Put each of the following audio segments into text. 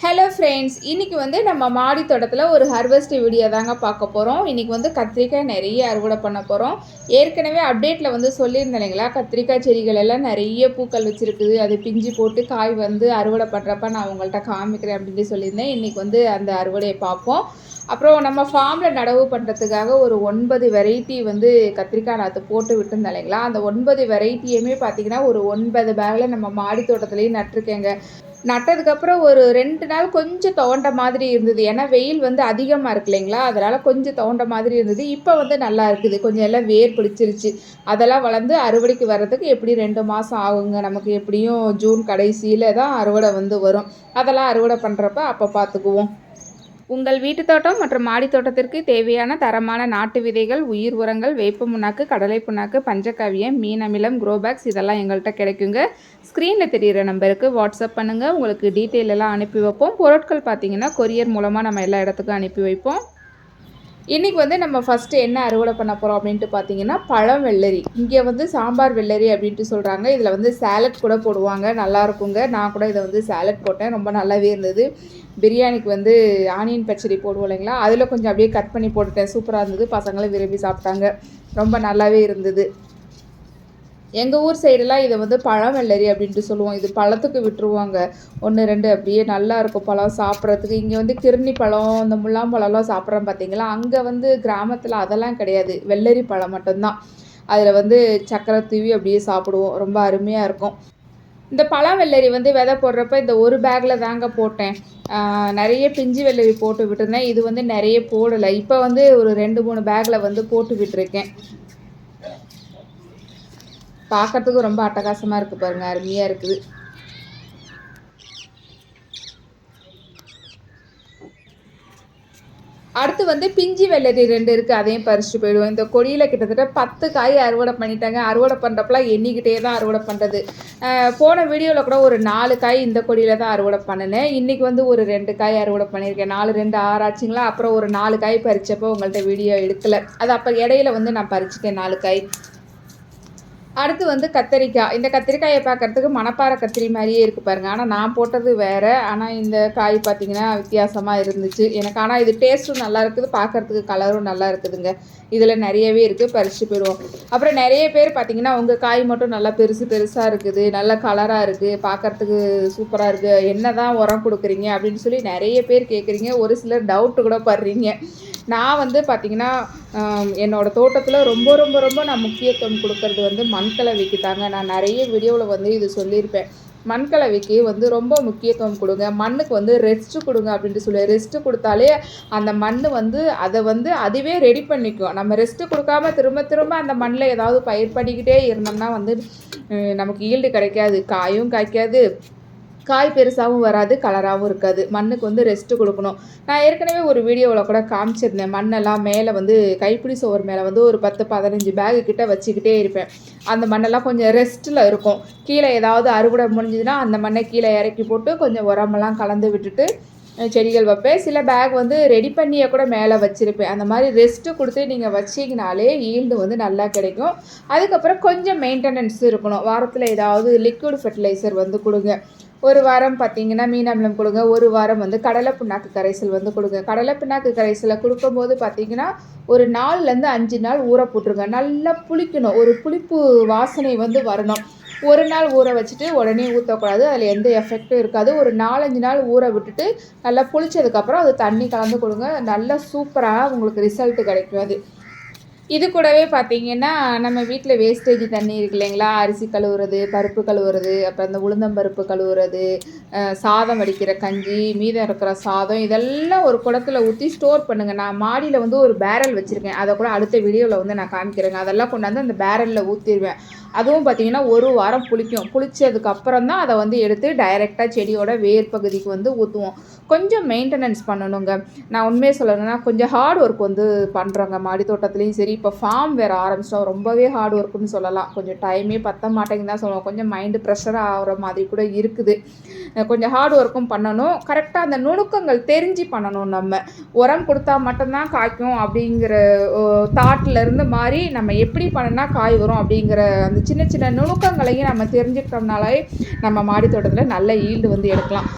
Hello friends இன்றைக்கி வந்து நம்ம மாடி தோட்டத்தில் ஒரு ஹார்வெஸ்ட் வீடியோ தாங்க பார்க்க போகிறோம் இன்றைக்கி வந்து கத்திரிக்காய் நிறைய அறுவடை பண்ண போகிறோம் ஏற்கனவே அப்டேட்டில் வந்து சொல்லியிருந்தேன் இல்லைங்களா? கத்திரிக்காய் செடிகள் எல்லாம் நிறைய பூக்கள் வச்சுருக்குது. அது பிஞ்சு போட்டு காய் வந்து அறுவடை பண்ணுறப்ப நான் உங்கள்கிட்ட காமிக்கிறேன் அப்படின்னு சொல்லியிருந்தேன். இன்றைக்கி வந்து அந்த அறுவடையை பார்ப்போம். அப்புறம் நம்ம ஃபார்மில் நடவு பண்ணுறதுக்காக ஒரு ஒன்பது வெரைட்டி வந்து கத்திரிக்காய் நாற்று போட்டு விட்டுருந்தேன் இல்லைங்களா? அந்த ஒன்பது வெரைட்டியுமே பார்த்தீங்கன்னா ஒரு ஒன்பது பேக்கில் நம்ம மாடி தோட்டத்துலேயும் நட்டிருக்கேங்க. நட்டதுக்கப்புறம் ஒரு ரெண்டு நாள் கொஞ்சம் துவண்ட மாதிரி இருந்தது. ஏன்னா வெயில் வந்து அதிகமாக இருக்கு இல்லைங்களா? அதனால் கொஞ்சம் துவண்ட மாதிரி இருந்தது. இப்போ வந்து நல்லா இருக்குது. கொஞ்சம் எல்லாம் வேர் பிடிச்சிருச்சு. அதெல்லாம் வளர்ந்து அறுவடைக்கு வர்றதுக்கு எப்படி ரெண்டு மாதம் ஆகுங்க? நமக்கு எப்படியும் ஜூன் கடைசியில் தான் அறுவடை வந்து வரும். அதெல்லாம் அறுவடை பண்ணுறப்ப அப்போ பார்த்துக்குவோம் உங்கள் வீட்டு தோட்டம் மற்றும் மாடி தோட்டத்திற்கு தேவையான தரமான நாட்டு விதைகள் உயிர் உரங்கள் வேப்ப புண்ணாக்கு கடலை புண்ணாக்கு பஞ்சகாவியம் மீன் அமிலம் குரோபேக்ஸ் இதெல்லாம் எங்கள்கிட்ட கிடைக்குங்க. ஸ்க்ரீனில் தெரிகிற நம்பருக்கு வாட்ஸ்அப் பண்ணுங்கள் உங்களுக்கு டீட்டெயில் எல்லாம் அனுப்பி வைப்போம். பொருட்கள் பார்த்தீங்கன்னா கொரியர் மூலமாக நம்ம எல்லா இடத்துக்கும் அனுப்பி வைப்போம். இன்றைக்கி வந்து நம்ம ஃபஸ்ட்டு என்ன அறுவடை பண்ண போகிறோம் அப்படின்ட்டு பார்த்தீங்கன்னா பழம் வெள்ளரி. இங்கே வந்து சாம்பார் வெள்ளரி அப்படின்ட்டு சொல்கிறாங்க இதில் வந்து சேலட் கூட போடுவாங்க. நல்லா இருக்குங்க. நான் கூட இதை வந்து சேலட் போட்டேன். ரொம்ப நல்லாவே இருந்தது. பிரியாணிக்கு வந்து ஆனியன் பச்சடி போடுவோம் இல்லைங்களா? அதில் கொஞ்சம் அப்படியே கட் பண்ணி போட்டுட்டேன். சூப்பராக இருந்தது. பசங்களும் விரும்பி சாப்பிட்டாங்க. ரொம்ப நல்லாவே இருந்தது. எங்கள் ஊர் சைடெல்லாம் இதை வந்து பழம் வெள்ளரி அப்படின்ட்டு சொல்லுவோம். இது பழத்துக்கு விட்டுருவாங்க. ஒன்று ரெண்டு அப்படியே நல்லா இருக்கும் பழம் சாப்பிட்றதுக்கு. இங்கே வந்து கிருணி பழம் இந்த முள்ளாம்பழம்லாம் சாப்பிட்றோம் பார்த்தீங்களா? அங்கே வந்து கிராமத்தில் அதெல்லாம் கிடையாது. வெள்ளரி பழம் மட்டும்தான். அதில் வந்து சக்கரை தூவி அப்படியே சாப்பிடுவோம். ரொம்ப அருமையாக இருக்கும். இந்த பழம் வெள்ளரி வந்து விதை போடுறப்ப இந்த ஒரு பேக்கில் தாங்க போட்டேன். நிறைய பிஞ்சு வெள்ளரி போட்டு விட்டுருந்தேன். இது வந்து நிறைய போடலை. இப்போ வந்து ஒரு ரெண்டு மூணு பேக்கில் வந்து போட்டு விட்டுருக்கேன். பார்க்கறதுக்கும் ரொம்ப அட்டகாசமாக இருக்குது பாருங்கள் அருமையாக இருக்குது. அடுத்து வந்து பிஞ்சி வெள்ளரி ரெண்டு இருக்குது அதையும் பறிச்சுட்டு போயிடுவோம். இந்த கொடியில் கிட்டத்தட்ட பத்து காய் அறுவடை பண்ணிட்டாங்க. அறுவடை பண்ணுறப்பெல்லாம் எண்ணிக்கிட்டே தான் அறுவடை பண்ணுறது போன வீடியோவில் கூட ஒரு நாலு காய் இந்த கொடியில் தான் அறுவடை பண்ணினேன். இன்றைக்கி வந்து ஒரு ரெண்டு காய் அறுவடை பண்ணியிருக்கேன். நாலு ரெண்டு ஆறாச்சுங்களா அப்புறம் ஒரு நாலு காய் பறிச்சப்போ உங்கள்கிட்ட வீடியோ எடுக்கலை. அது அப்போ இடையில வந்து நான் பறிச்சிட்டேன் நாலு காய். அடுத்து வந்து கத்திரிக்காய். இந்த கத்திரிக்காயை பார்க்கறதுக்கு மணப்பாறை கத்திரி மாதிரியே இருக்குது பாருங்கள் ஆனால் நான் போட்டது வேறு. ஆனால் இந்த காய் பார்த்தீங்கன்னா வித்தியாசமாக இருந்துச்சு. எனக்கு ஆனால் இது டேஸ்ட்டும் நல்லா இருக்குது. பார்க்கறதுக்கு கலரும் நல்லா இருக்குதுங்க. இதில் நிறையவே இருக்குது பறிச்சு போயிடுவோம். அப்புறம் நிறைய பேர் பார்த்தீங்கன்னா உங்கள் காய் மட்டும் நல்லா பெருசு பெருசாக இருக்குது. நல்ல கலராக இருக்குது பார்க்கறதுக்கு சூப்பராக இருக்குது என்ன தான் உரம் கொடுக்குறீங்க அப்படின்னு சொல்லி நிறைய பேர் கேட்குறீங்க ஒரு சிலர் டவுட்டு கூட படுறீங்க. நான் வந்து பார்த்திங்கன்னா என்னோடய தோட்டத்தில் ரொம்ப ரொம்ப ரொம்ப நான் முக்கியத்துவம் கொடுக்கறது வந்து மண்கலவைக்கு தாங்க. நான் நிறைய வீடியோவில் வந்து இது சொல்லியிருப்பேன். மண்கலவைக்கு வந்து ரொம்ப முக்கியத்துவம் கொடுங்க. மண்ணுக்கு வந்து ரெஸ்ட்டு கொடுங்க அப்படின்ட்டு சொல்லி ரெஸ்ட்டு கொடுத்தாலே அந்த மண் வந்து அதை வந்து அதுவே ரெடி பண்ணிக்கும். நம்ம ரெஸ்ட்டு கொடுக்காம திரும்ப திரும்ப அந்த மண்ணில் ஏதாவது பயிர் பண்ணிக்கிட்டே இருந்தோம்னா வந்து நமக்கு ஈல்டு கிடைக்காது காயும் காய்க்காது. காய் பெருசாகவும் வராது கலராகவும் இருக்காது. மண்ணுக்கு வந்து ரெஸ்ட்டு கொடுக்கணும். நான் ஏற்கனவே ஒரு வீடியோவில் கூட காமிச்சிருந்தேன். மண்ணெல்லாம் மேலே வந்து கைப்பிடி சோறு மேலே வந்து ஒரு பத்து பதினஞ்சு பேகு கிட்டே வச்சுக்கிட்டே இருப்பேன். அந்த மண்ணெல்லாம் கொஞ்சம் ரெஸ்ட்டில் இருக்கும். கீழே ஏதாவது அறுவடை முடிஞ்சதுன்னா அந்த மண்ணை கீழே இறக்கி போட்டு கொஞ்சம் உரமெல்லாம் கலந்து விட்டுட்டு செடிகள் வைப்பேன். சில பேக் வந்து ரெடி பண்ணியே கூட மேலே வச்சுருப்பேன். அந்த மாதிரி ரெஸ்ட்டு கொடுத்து நீங்கள் வச்சிங்கனாலே ஈல்டு வந்து நல்லா கிடைக்கும். அதுக்கப்புறம் கொஞ்சம் மெயின்டெனன்ஸ் இருக்கணும். வாரத்தில் ஏதாவது லிக்விட் ஃபெர்டிலைசர் வந்து கொடுங்க. ஒரு வாரம் பார்த்தீங்கன்னா மீன் அமிலம் கொடுங்க. ஒரு வாரம் வந்து கடலை புண்ணாக்கு கரைசல் வந்து கொடுங்க. கடலை புண்ணாக்கு கரைசலை கொடுக்கும்போது பார்த்தீங்கன்னா ஒரு நாலுலேருந்து அஞ்சு நாள் ஊற போட்டுருங்க. நல்லா புளிக்கணும். ஒரு புளிப்பு வாசனை வந்து வரணும். ஒரு நாள் ஊற வச்சுட்டு உடனே ஊற்றக்கூடாது அதில் எந்த எஃபெக்ட்டும் இருக்காது. ஒரு நாலஞ்சு நாள் ஊற விட்டுட்டு நல்லா புளிச்சதுக்கப்புறம் அது தண்ணி கலந்து கொடுங்க. நல்லா சூப்பராக உங்களுக்கு ரிசல்ட் கிடைக்கும் அது. இது கூடவே பார்த்தீங்கன்னா நம்ம வீட்டில் வேஸ்டேஜ் தண்ணி இருக்கு இல்லைங்களா? அரிசி கழுவுறது பருப்பு கழுவுறது அப்புறம் இந்த உளுந்தம்பருப்பு கழுவுறது சாதம் வடிக்கிற கஞ்சி மீதம் இருக்கிற சாதம் இதெல்லாம் ஒரு குடத்துல ஊற்றி ஸ்டோர் பண்ணுங்கள் நான் மாடியில் வந்து ஒரு பேரல் வச்சுருக்கேன். அதை கூட அடுத்த வீடியோவில் வந்து நான் காமிக்கிறேங்க. அதெல்லாம் கொண்டாந்து அந்த பேரலில் ஊற்றிடுவேன் அதுவும் பார்த்தீங்கன்னா ஒரு வாரம் புளிக்கும். புளிச்சதுக்கு அப்புறம் தான் அதை வந்து எடுத்து டைரெக்டாக செடியோட வேர் பகுதிக்கு வந்து ஊற்றுவோம் கொஞ்சம் மெயின்டெனன்ஸ் பண்ணணுங்க. நான் உண்மையை சொல்லணும்னா கொஞ்சம் ஹார்ட் ஒர்க் வந்து பண்ணுறோங்க மாடி தோட்டத்துலேயும் சரி இப்போ ஃபார்ம் வேறு ஆரம்பிச்சிட்டோம். ரொம்பவே ஹார்ட் ஒர்க்குன்னு சொல்லலாம். கொஞ்சம் டைமே பத்த மாட்டேங்குது தான் சொல்லுவோம். கொஞ்சம் மைண்டு ப்ரெஷர் ஆகிற மாதிரி கூட இருக்குது. கொஞ்சம் ஹார்ட் ஒர்க்கும் பண்ணணும். கரெக்டாக அந்த நுணுக்கங்கள் தெரிஞ்சு பண்ணணும் நம்ம. உரம் கொடுத்தா மட்டும்தான் காய்க்கும் அப்படிங்கிற தாட்டில் இருந்து மாறி நம்ம எப்படி பண்ணினா காய் வரும் அப்படிங்கிற அந்த சின்ன சின்ன நுணுக்கங்களையும் நம்ம தெரிஞ்சுக்கிட்டோம்னாலே நம்ம மாடி தோட்டத்தில் நல்ல ஈல்டு வந்து எடுக்கலாம்.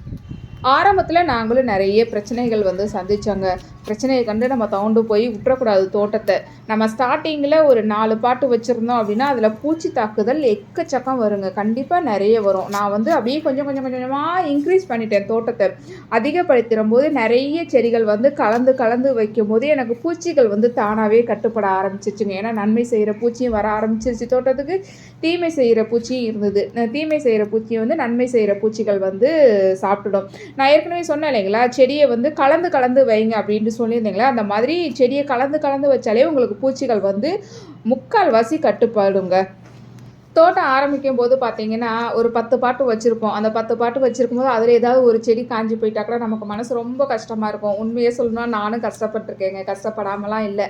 ஆரம்பத்தில் நாங்களும் நிறைய பிரச்சனைகள் வந்து சந்தித்தோங்க பிரச்சனையை கண்டு நம்ம தவுண்டு போய் விட்டுறக்கூடாது தோட்டத்தை. நம்ம ஸ்டார்டிங்கில் ஒரு நாலு பாட்டு வச்சுருந்தோம் அப்படின்னா அதில் பூச்சி தாக்குதல் எக்கச்சக்கம் வருங்க. கண்டிப்பாக நிறைய வரும். நான் வந்து அப்படியே கொஞ்சம் கொஞ்சம் கொஞ்சமாக இன்க்ரீஸ் பண்ணிட்டேன் தோட்டத்தை. அதிகப்படுத்திடும் போது நிறைய செடிகள் வந்து கலந்து கலந்து வைக்கும் போது எனக்கு பூச்சிகள் வந்து தானாகவே கட்டுப்பட ஆரம்பிச்சிச்சுங்க. ஏன்னா நன்மை செய்கிற பூச்சியும் வர ஆரம்பிச்சிருச்சு தோட்டத்துக்கு. தீமை செய்கிற பூச்சியும் இருந்தது. தீமை செய்கிற பூச்சியை வந்து நன்மை செய்கிற பூச்சிகள் வந்து சாப்பிட்டுடும். நான் ஏற்கனவே சொன்னேன் இல்லைங்களா? செடியை வந்து கலந்து கலந்து வைங்க அப்படின்ட்டு சொல்லியிருந்தீங்களா? அந்த மாதிரி செடியை கலந்து கலந்து வச்சாலே உங்களுக்கு பூச்சிகள் வந்து முக்கால்வாசி கட்டுப்பாடுங்க. தோட்டம் ஆரம்பிக்கும் போது பார்த்தீங்கன்னா ஒரு பத்து பாட்டு வச்சுருப்போம். அந்த பத்து பாட்டு வச்சுருக்கும் போது அதில் ஏதாவது ஒரு செடி காஞ்சி போயிட்டா கூட நமக்கு மனசு ரொம்ப கஷ்டமாக இருக்கும். உண்மையே சொல்லணும்னா நானும் கஷ்டப்பட்டுருக்கேங்க. கஷ்டப்படாமலாம் இல்லை.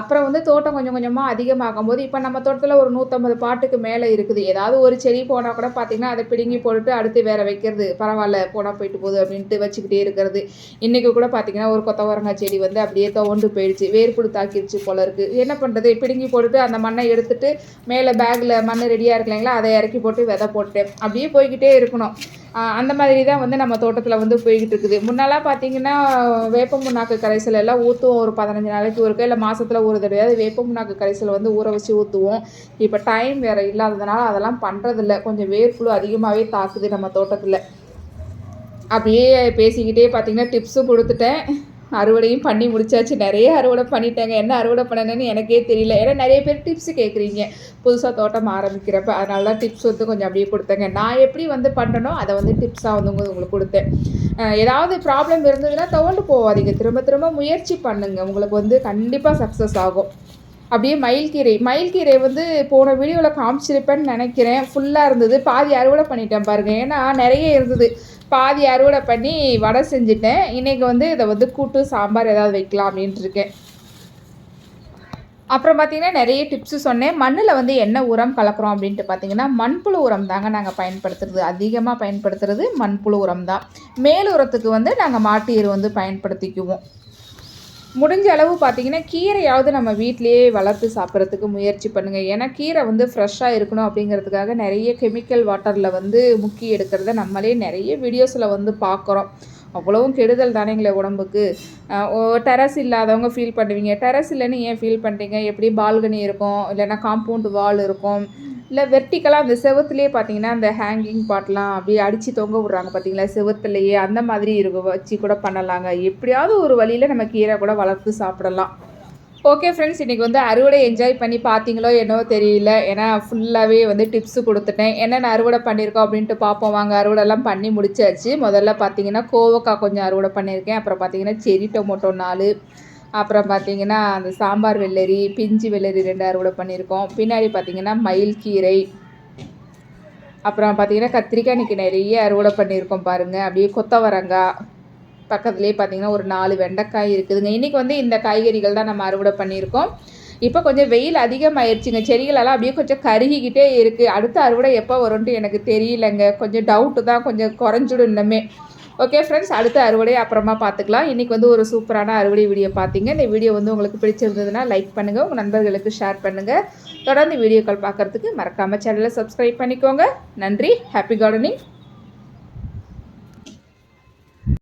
அப்புறம் வந்து தோட்டம் கொஞ்சம் கொஞ்சமாக அதிகமாகும் போது இப்போ நம்ம தோட்டத்தில் ஒரு நூற்றம்பது பாட்டுக்கு மேலே இருக்குது. ஏதாவது ஒரு செடி போனால் கூட பார்த்தீங்கன்னா அதை பிடுங்கி போட்டுட்டு அடுத்து வேற வைக்கிறது. பரவாயில்ல போனால் போயிட்டு போகுது அப்படின்ட்டு வச்சுக்கிட்டே இருக்கிறது. இன்றைக்கி கூட பார்த்தீங்கன்னா ஒரு கொத்தவரங்காய் செடி வந்து அப்படியே துவண்டு போயிடுச்சு. வேர்புடு தாக்கிடுச்சு போல இருக்குது என்ன பண்ணுறது பிடுங்கி போட்டுட்டு அந்த மண்ணை எடுத்துட்டு மேலே பேக்கில் மண்ணை ரெடியாக இருக்கு இல்லைங்களா அதை இறக்கி போட்டு விதை போட்டு அப்படியே போய்கிட்டே இருக்கணும். அந்த மாதிரி தான் வந்து நம்ம தோட்டத்தில் வந்து போய்கிட்டு இருக்குது. முன்னெல்லாம் பார்த்தீங்கன்னா வேப்ப முன்னாக்கு கரைசல் எல்லாம் ஊற்றுவோம் ஒரு பதினஞ்சு நாளைக்கு ஒருக்கா இல்லை மாதத்தில் ஒரு தடவையாவது வேப்ப முன்னாக்கு கரைசல் வந்து ஊற வச்சு ஊற்றுவோம் இப்போ டைம் வேறு இல்லாததுனால அதெல்லாம் பண்ணுறதில்ல கொஞ்சம் வேர்ப்புழு அதிகமாகவே தாக்குது நம்ம தோட்டத்தில். அப்படியே பேசிக்கிட்டே பார்த்தீங்கன்னா டிப்ஸும் கொடுத்துட்டேன். அறுவடையும் பண்ணி முடிச்சாச்சு. நிறைய அறுவடை பண்ணிட்டாங்க. என்ன அறுவடை பண்ணணும்னு எனக்கே தெரியல. ஏன்னா நிறைய பேர் டிப்ஸ் கேட்குறீங்க புதுசாக தோட்டம் ஆரம்பிக்கிறப்ப. அதனால தான் டிப்ஸ் வந்து கொஞ்சம் அப்படியே கொடுத்தேங்க. நான் எப்படி வந்து பண்ணணும் அதை வந்து டிப்ஸாக வந்து உங்களுக்கு கொடுத்தேன். ஏதாவது ப்ராப்ளம் இருந்ததுன்னா தவண்டு போகாதீங்க திரும்ப திரும்ப முயற்சி பண்ணுங்க. உங்களுக்கு வந்து கண்டிப்பாக சக்ஸஸ் ஆகும். அப்படியே மயில்கீரை மயில்கீரை வந்து போன வீடியோவில் காமிச்சிருப்பேன்னு நினைக்கிறேன். ஃபுல்லாக இருந்தது. பாதி அறுவடை பண்ணிட்டேன் பாருங்கள் ஏன்னா நிறைய இருந்தது. பாதி அறுவடை பண்ணி வடை செஞ்சுட்டேன். இன்றைக்கி வந்து இதை வந்து கூட்டு சாம்பார் ஏதாவது வைக்கலாம் அப்படின்ட்டு இருக்கேன். அப்புறம் பார்த்தீங்கன்னா நிறைய டிப்ஸு சொன்னேன். மண்ணில் வந்து என்ன உரம் கலக்கிறோம் அப்படின்ட்டு பார்த்தீங்கன்னா மண்புழு உரம் தாங்க நாங்கள் பயன்படுத்துறது. அதிகமாக பயன்படுத்துறது மண்புழு உரம் தான். மேல் உரத்துக்கு வந்து நாங்கள் மாட்டு எரு வந்து பயன்படுத்திக்குவோம். முடிஞ்ச அளவு பார்த்தீங்கன்னா கீரையாவது நம்ம வீட்டிலேயே வளர்த்து சாப்பிட்றதுக்கு முயற்சி பண்ணுங்கள் ஏன்னா கீரை வந்து ஃப்ரெஷ்ஷாக இருக்கணும் அப்படிங்கிறதுக்காக நிறைய கெமிக்கல் வாட்டரில் வந்து முக்கி எடுக்கிறத நம்மளே நிறைய வீடியோஸில் வந்து பார்க்குறோம் அவ்வளவும் கெடுதல் தானேங்களே உடம்புக்கு. டெரஸ் இல்லாதவங்க ஃபீல் பண்ணுவீங்க. டெரஸ் இல்லைன்னு ஏன் ஃபீல் பண்ணுறீங்க எப்படி பால்கனி இருக்கும்? இல்லைன்னா காம்பவுண்ட் வால் இருக்கும். இல்லை வெர்டிக்கலாக அந்த செவுத்துலேயே பார்த்தீங்கன்னா அந்த ஹேங்கிங் பாட்லாம் அப்படியே அடித்து தொங்க விட்றாங்க பார்த்தீங்களா? செவுத்துலேயே அந்த மாதிரி இருக்கும் வச்சு கூட பண்ணலாங்க. எப்படியாவது ஒரு வழியில் நம்ம கீரை கூட வளர்த்து சாப்பிடலாம். ஓகே ஃப்ரெண்ட்ஸ் இன்றைக்கி வந்து அறுவடை என்ஜாய் பண்ணி பார்த்தீங்களோ என்னவோ தெரியல. ஏன்னா ஃபுல்லாகவே வந்து டிப்ஸு கொடுத்துட்டேன். என்னென்ன அறுவடை பண்ணியிருக்கோம் அப்படின்ட்டு பார்ப்போம். வாங்க அறுவடைலாம் பண்ணி முடிச்சாச்சு. முதல்ல பார்த்தீங்கன்னா கோவக்காய் கொஞ்சம் அறுவடை பண்ணியிருக்கேன். அப்புறம் பார்த்தீங்கன்னா செரி டொமோட்டோ நாலு. அப்புறம் பார்த்தீங்கன்னா அந்த சாம்பார் வெள்ளரி பிஞ்சு வெள்ளரி ரெண்டு அறுவடை பண்ணியிருக்கோம். பின்னாடி பார்த்தீங்கன்னா மயில் கீரை. அப்புறம் பார்த்தீங்கன்னா கத்திரிக்காய் இன்றைக்கி நிறைய அறுவடை பண்ணியிருக்கோம் பாருங்கள் அப்படியே கொத்தவரங்காய். பக்கத்துலேயே பார்த்தீங்கன்னா ஒரு நாலு வெண்டைக்காய் இருக்குதுங்க. இன்றைக்கி வந்து இந்த காய்கறிகள் தான் நம்ம அறுவடை பண்ணியிருக்கோம். இப்போ கொஞ்சம் வெயில் அதிகமாயிருச்சுங்க. செடிகளெல்லாம் அப்படியே கொஞ்சம் கருகிக்கிட்டே இருக்குது அடுத்த அறுவடை எப்போ வரும்ன்ட்டு எனக்கு தெரியலங்க. கொஞ்சம் டவுட்டு தான் கொஞ்சம் குறைஞ்சிடும் இன்னுமே. ஓகே ஃப்ரெண்ட்ஸ் அடுத்த அறுவடை அப்புறமா பார்த்துக்கலாம் இன்றைக்கி வந்து ஒரு சூப்பரான அறுவடை வீடியோ பார்த்தீங்க இந்த வீடியோ வந்து உங்களுக்கு பிடிச்சிருந்ததுன்னா லைக் பண்ணுங்கள் உங்கள் நண்பர்களுக்கு ஷேர் பண்ணுங்கள் தொடர்ந்து வீடியோக்கள் பார்க்குறதுக்கு மறக்காமல் சேனலை சப்ஸ்கிரைப் பண்ணிக்கோங்க. நன்றி. Happy gardening